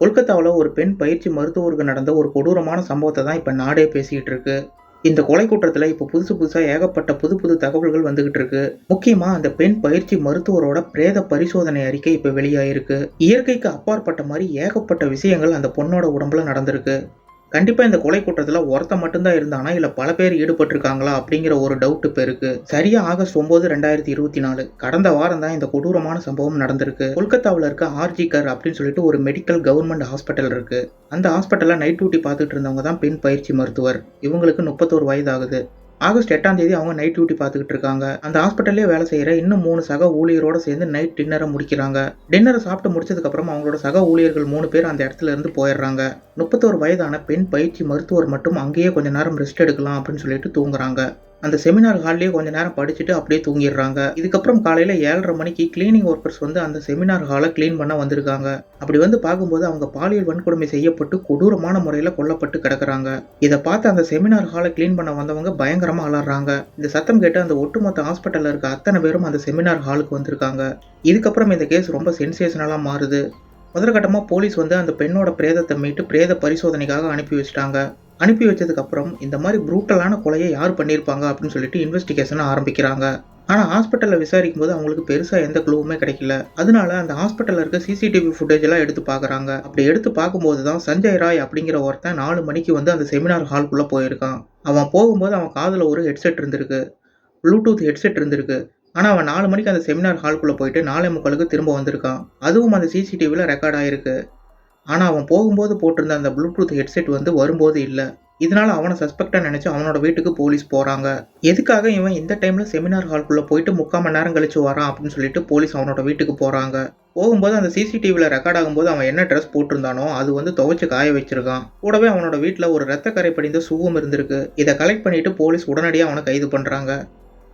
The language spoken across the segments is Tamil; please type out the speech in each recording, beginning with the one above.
கொல்கத்தாவில் ஒரு பெண் பயிற்சி மருத்துவருக்கு நடந்த ஒரு கொடூரமான சம்பவத்தை தான் இப்போ நாடே பேசிக்கிட்டு இருக்கு. இந்த கொலை குற்றத்தில் இப்போ புதுசு புதுசாக ஏகப்பட்ட புது புது தகவல்கள் வந்துகிட்டு இருக்கு. முக்கியமாக அந்த பெண் பயிற்சி மருத்துவரோட பிரேத பரிசோதனை அறிக்கை இப்போ வெளியாயிருக்கு. இயற்கைக்கு அப்பாற்பட்ட மாதிரி ஏகப்பட்ட விஷயங்கள் அந்த பொண்ணோட உடம்புல நடந்திருக்கு. கண்டிப்பாக இந்த கொலை குற்றத்தில் ஒருத்த மட்டும்தான் இருந்தானா? இல்லை பல பேர் ஈடுபட்டிருக்காங்களா? அப்படிங்கிற ஒரு டவுட் இப்போ இருக்கு. சரியா ஆகஸ்ட் ஒன்பது ரெண்டாயிரத்தி இருபத்தி நாலு. கடந்த வாரம் தான் இந்த கொடூரமான சம்பவம் நடந்திருக்கு. கொல்கத்தாவில் இருக்க ஆர்ஜிகர் அப்படின்னு சொல்லிட்டு ஒரு மெடிக்கல் கவர்மெண்ட் ஹாஸ்பிட்டல் இருக்கு. அந்த ஹாஸ்பிட்டலில் நைட் டியூட்டி பார்த்துட்டு இருந்தவங்க தான் பெண் பயிற்சி மருத்துவர். இவங்களுக்கு முப்பத்தோரு வயது ஆகுது ஆகஸ்ட் எட்டாம் தேதி அவங்க நைட் டியூட்டி பார்த்துக்கிட்டு இருக்காங்க. அந்த ஹாஸ்பிட்டல்லே வேலை செய்கிற இன்னும் மூணு சக ஊழியரோட சேர்ந்து நைட் டின்னரை முடிக்கிறாங்க. டின்னரை சாப்பிட்டு முடிச்சதுக்கப்புறம் அவங்களோட சக ஊழியர்கள் மூணு பேர் அந்த இடத்துல இருந்து போயிடுறாங்க. முப்பத்தோரு வயதான பெண் பயிற்சி மருத்துவர் மட்டும் அங்கேயே கொஞ்ச நேரம் ரெஸ்ட் எடுக்கலாம் அப்படின்னு சொல்லிட்டு தூங்குறாங்க. அந்த செமினார் ஹால்லேயே கொஞ்ச நேரம் படிச்சுட்டு அப்படியே தூங்கிடுறாங்க. இதுக்கப்புறம் காலையில் ஏழரை மணிக்கு கிளீனிங் ஒர்க்கர்ஸ் வந்து அந்த செமினார் ஹாலை க்ளீன் பண்ண வந்திருக்காங்க. அப்படி வந்து பார்க்கும்போது அவங்க பாலியல் வன்கொடுமை செய்யப்பட்டு கொடூரமான முறையில் கொல்லப்பட்டு கிடக்குறாங்க. இதை பார்த்து அந்த செமினார் ஹாலை க்ளீன் பண்ண வந்தவங்க பயங்கரமாக அலறாங்க. இந்த சத்தம் கேட்டு அந்த ஒட்டுமொத்த ஹாஸ்பிட்டலில் இருக்க அத்தனை பேரும் அந்த செமினார் ஹாலுக்கு வந்திருக்காங்க. இதுக்கப்புறம் இந்த கேஸ் ரொம்ப சென்சேஷனலாக மாறுது. முதற்கட்டமாக போலீஸ் வந்து அந்த பெண்ணோட பிரேதத்தை மீட்டு பிரேத பரிசோதனைக்காக அனுப்பி வச்சிட்டாங்க. அனுப்பி வச்சதுக்கப்புறம் இந்த மாதிரி ப்ரூட்டலான கொலையை யார் பண்ணியிருப்பாங்க அப்படின்னு சொல்லிட்டு இன்வெஸ்டிகேஷனை ஆரம்பிக்கிறாங்க. ஆனால் ஹாஸ்பிட்டலில் விசாரிக்கும் போது அவங்களுக்கு பெருசாக எந்த க்ளூவுமே கிடைக்கல. அதனால அந்த ஹாஸ்பிட்டலில் இருக்க சிசிடிவி ஃபுட்டேஜ் எல்லாம் எடுத்து பார்க்குறாங்க. அப்படி எடுத்து பார்க்கும்போது தான் சஞ்சய் ராய் அப்படிங்கிற ஒருத்தன் நாலு மணிக்கு வந்து அந்த செமினார் ஹால்குள்ளே போயிருக்கான். அவன் போகும்போது அவன் காதில் ஒரு ஹெட்செட் இருந்திருக்கு. ப்ளூடூத் ஹெட்செட் இருந்திருக்கு. ஆனால் அவன் நாலு மணிக்கு அந்த செமினார் ஹால்குள்ளே போயிட்டு நாலே முக்காலுக்கு திரும்ப வந்திருக்கான் அதுவும் அந்த சிசிடிவியில் ரெக்கார்ட் ஆயிருக்கு. ஆனால் அவன் போகும்போது போட்டிருந்த அந்த ப்ளூடூத் ஹெட்செட் வந்து வரும்போது இல்லை. இதனால் அவனை சஸ்பெக்டாக நினச்சி அவனோட வீட்டுக்கு போலீஸ் போகிறாங்க எதுக்காக இவன் இந்த டைமில் செமினார் ஹால்குள்ளே போயிட்டு முக்கால் மணி நேரம் கழிச்சு வரான் அப்படின்னு சொல்லிட்டு போலீஸ் அவனோட வீட்டுக்கு போகிறாங்க போகும்போது அந்த சிசிடிவியில் ரெக்கார்ட் ஆகும்போது அவன் என்ன ட்ரெஸ் போட்டிருந்தானோ அது வந்து துவைச்சு காய வச்சிருக்கான். கூடவே அவனோட வீட்டில் ஒரு ரத்த கரை படிந்த சூவும் இருந்திருக்கு. இதை கலெக்ட் பண்ணிட்டு போலீஸ் உடனடியாக அவனை கைது பண்ணுறாங்க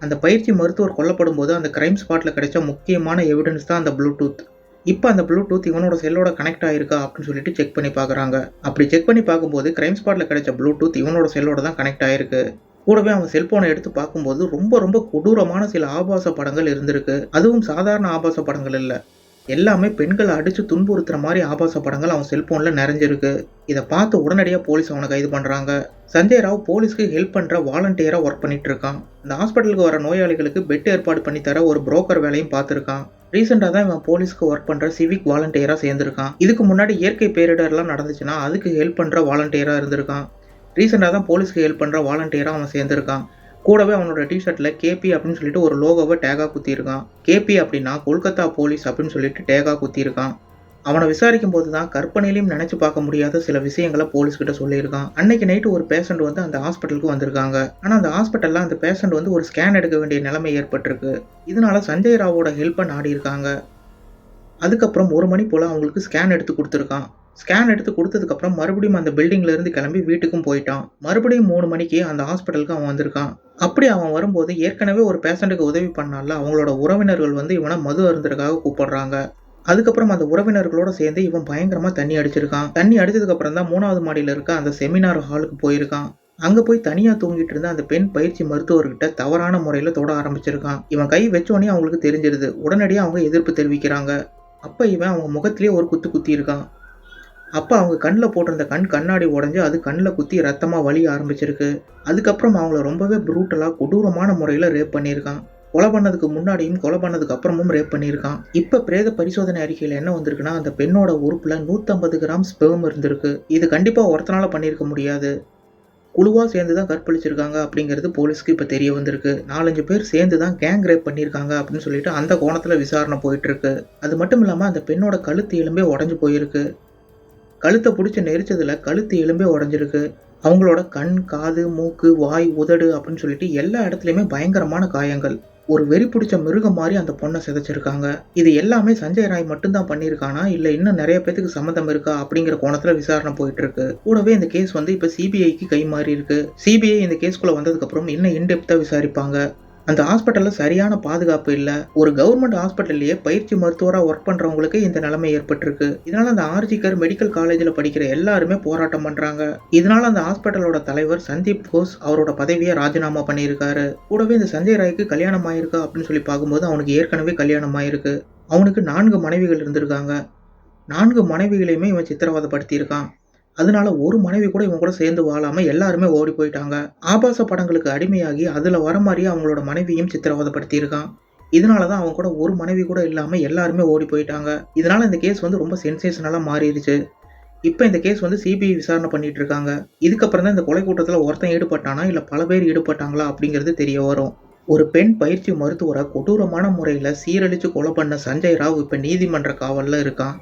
அந்த பயிற்சி மருத்துவர் கொல்லப்படும் போது அந்த கிரைம் ஸ்பாட்டில் கிடைச்ச முக்கியமான எவிடன்ஸ் தான் அந்த ப்ளூடூத் இப்போ அந்த ப்ளூடூத் இவனோட செல்லோட கனெக்ட் ஆயிருக்கா அப்படின்னு சொல்லிட்டு செக் பண்ணி பார்க்குறாங்க அப்படி செக் பண்ணி பார்க்கும்போது கிரைம் ஸ்பாட்டில் கிடைச்ச ப்ளூடூத் இவனோட செல்லோட தான் கனெக்ட் ஆயிருக்கு. கூடவே அவன் செல்போனை எடுத்து பார்க்கும்போது ரொம்ப ரொம்ப கொடூரமான சில ஆபாச படங்கள் இருந்திருக்கு. அதுவும் சாதாரண ஆபாச படங்கள் இல்லை. எல்லாமே பெண்களை அடித்து துன்புறுத்துற மாதிரி ஆபாச படங்கள் அவன் செல்போனில் நிறைஞ்சிருக்கு. இதை பார்த்து உடனடியாக போலீஸ் அவனை கைது பண்ணுறாங்க சஞ்சய் ராவ் போலீஸ்க்கு ஹெல்ப் பண்ணுற வாலண்டியராக ஒர்க் பண்ணிட்டு இருக்கான். இந்த ஹாஸ்பிட்டலுக்கு வர நோயாளிகளுக்கு பெட் ஏற்பாடு பண்ணி தர ஒரு புரோக்கர் வேலையும் பார்த்துருக்கான். ரீசெண்டாக தான் இவன் போலீஸ்க்கு ஒர்க் பண்ணுற சிவிக் வாலண்டியராக சேர்ந்துருக்கான். இதுக்கு முன்னாடி இயற்கை பேரிடர்லாம் நடந்துச்சுன்னா அதுக்கு ஹெல்ப் பண்ணுற வாலண்டியராக இருந்திருக்கான். ரீசெண்டாக தான் போலீஸ்க்கு ஹெல்ப் பண்ணுற வாலண்டியராக அவன் சேர்ந்துருக்கான். கூடவே அவனோட டிஷர்ட்டில் கேபி அப்படின்னு சொல்லிட்டு ஒரு லோகோவை டேகாக குத்திருக்கான் கேபி அப்படின்னா கொல்கத்தா போலீஸ் அப்படின்னு சொல்லிட்டு டேகாக குத்திருக்கான் அவனை விசாரிக்கும் போது தான் கற்பனையிலையும் நினச்சி பார்க்க முடியாத சில விஷயங்களை போலீஸ் கிட்ட சொல்லியிருக்கான். அன்னைக்கு நைட்டு ஒரு பேஷண்ட் வந்து அந்த ஹாஸ்பிட்டலுக்கு வந்திருக்காங்க. ஆனால் அந்த ஹாஸ்பிட்டலில் அந்த பேஷண்ட் வந்து ஒரு ஸ்கேன் எடுக்க வேண்டிய நிலைமை ஏற்பட்டிருக்கு. இதனால சஞ்சய் ராவோட ஹெல்ப்பை நாடி இருக்காங்க அதுக்கப்புறம் ஒரு மணி போல் அவங்களுக்கு ஸ்கேன் எடுத்து கொடுத்துருக்கான். ஸ்கேன் எடுத்து கொடுத்ததுக்கப்புறம் மறுபடியும் அந்த பில்டிங்லேருந்து கிளம்பி வீட்டுக்கும் போயிட்டான். மறுபடியும் மூணு மணிக்கு அந்த ஹாஸ்பிட்டலுக்கு அவன் வந்திருக்கான். அப்படி அவன் வரும்போது ஏற்கனவே ஒரு பேஷண்ட்டுக்கு உதவி பண்ணால அவங்களோட உறவினர்கள் வந்து இவனை மது அருந்ததுக்காக கூப்பிடுறாங்க. அதுக்கப்புறம் அந்த உறவினர்களோட சேர்ந்து இவன் பயங்கரமா தண்ணி அடிச்சிருக்கான். தண்ணி அடிச்சதுக்கப்புறம் தான் மூணாவது மாடியில் இருக்க அந்த செமினார் ஹாலுக்கு போயிருக்கான். அங்க போய் தனியா தூங்கிட்டு இருந்த அந்த பெண் பயிற்சி மருத்துவர்கிட்ட தவறான முறையில தொட ஆரம்பிச்சிருக்கான். இவன் கை வச்சோடனே அவங்களுக்கு தெரிஞ்சிருது. உடனடியாக அவங்க எதிர்ப்பு தெரிவிக்கிறாங்க. அப்ப இவன் அவங்க முகத்திலேயே ஒரு குத்து குத்தி இருக்கான் அப்போ அவங்க கண்ணில் போட்டிருந்த கண் கண்ணாடி உடஞ்சி அது கண்ணில் குத்தி ரத்தமாக வலி ஆரம்பிச்சிருக்கு. அதுக்கப்புறம் அவங்கள ரொம்பவே ப்ரூட்டலாக கொடூரமான முறையில் ரேப் பண்ணியிருக்கான். கொலை பண்ணதுக்கு முன்னாடியும் கொலை பண்ணதுக்கு அப்புறமும் ரேப் பண்ணியிருக்கான். இப்போ பிரேத பரிசோதனை அறிக்கையில் என்ன வந்திருக்குன்னா அந்த பெண்ணோட உறுப்பில் நூற்றம்பது கிராம் ஸ்பெர்ம் இருந்திருக்கு. இது கண்டிப்பாக ஒருத்தனால பண்ணியிருக்க முடியாது. குழுவாக சேர்ந்து தான் கற்பழிச்சிருக்காங்க அப்படிங்கிறது போலீஸ்க்கு இப்போ தெரிய வந்திருக்கு. நாலஞ்சு பேர் சேர்ந்து தான் கேங் ரேப் பண்ணியிருக்காங்க அப்படின்னு சொல்லிட்டு அந்த கோணத்தில் விசாரணை போயிட்டுருக்கு அது மட்டும் இல்லாமல் அந்த பெண்ணோட கழுத்து எலும்பே உடஞ்சு போயிருக்கு. கழுத்தை பிடிச்சி நெரிச்சதில் கழுத்து எலும்பே உடஞ்சிருக்கு. அவங்களோட கண் காது மூக்கு வாய் உதடு அப்படின்னு சொல்லிட்டு எல்லா இடத்துலையுமே பயங்கரமான காயங்கள். ஒரு வெறி பிடிச்ச மிருகம் மாதிரி அந்த பொண்ணை சிதைச்சிருக்காங்க. இது எல்லாமே சஞ்சய் ராய் மட்டும்தான் பண்ணியிருக்கானா? இல்லை இன்னும் நிறைய பேத்துக்கு சம்மந்தம் இருக்கா? அப்படிங்கிற கோணத்தில் விசாரணை போயிட்டு இருக்கு கூடவே இந்த கேஸ் வந்து இப்போ சிபிஐக்கு கை மாறி இருக்கு சிபிஐ இந்த கேஸ்குள்ளே வந்ததுக்கப்புறம் இன்னும் இன்டெப்த்தாக விசாரிப்பாங்க. அந்த ஹாஸ்பிட்டலில் சரியான பாதுகாப்பு இல்லை. ஒரு கவர்மெண்ட் ஹாஸ்பிட்டல்லையே பயிற்சி மருத்துவராக ஒர்க் பண்ணுறவங்களுக்கு இந்த நிலைமை ஏற்பட்டிருக்கு. இதனால் அந்த ஆர்ஜிகர் மெடிக்கல் காலேஜில் படிக்கிற எல்லாருமே போராட்டம் பண்ணுறாங்க இதனால் அந்த ஹாஸ்பிட்டலோட தலைவர் சந்தீப் கோஸ் அவரோட பதவியை ராஜினாமா பண்ணியிருக்காரு. கூடவே இந்த சஞ்சய் ராய்க்கு கல்யாணம் ஆயிருக்கா அப்படின்னு சொல்லி பார்க்கும்போது அவனுக்கு ஏற்கனவே கல்யாணம் ஆயிருக்கு. அவனுக்கு நான்கு மனைவிகள் இருந்திருக்காங்க. நான்கு மனைவிகளையுமே இவன் சித்திரவதைப்படுத்தியிருக்கான். அதனால ஒரு மனைவி கூட இவங்க கூட சேர்ந்து வாழாம எல்லாருமே ஓடி போயிட்டாங்க. ஆபாச படங்களுக்கு அடிமையாகி அதுல வர மாதிரியே அவங்களோட மனைவியும் சித்திரவதைப்படுத்தியிருக்கான். இதனால தான் அவங்க கூட ஒரு மனைவி கூட இல்லாம எல்லாருமே ஓடி போயிட்டாங்க. இதனால இந்த கேஸ் வந்து ரொம்ப சென்சேஷனலா மாறிடுச்சு. இப்போ இந்த கேஸ் வந்து சிபிஐ விசாரணை பண்ணிட்டு இருக்காங்க இதுக்கப்புறம் தான் இந்த கொலை கூட்டத்தில் ஒருத்தன் ஈடுபட்டானா இல்லை பல பேர் ஈடுபட்டாங்களா அப்படிங்கிறது தெரிய வரும். ஒரு பெண் பயிற்சி மருத்துவரை கொடூரமான முறையில் சீரழித்து கொலை பண்ண சஞ்சய் ராவ் இப்போ நீதிமன்ற காவலில் இருக்கான்.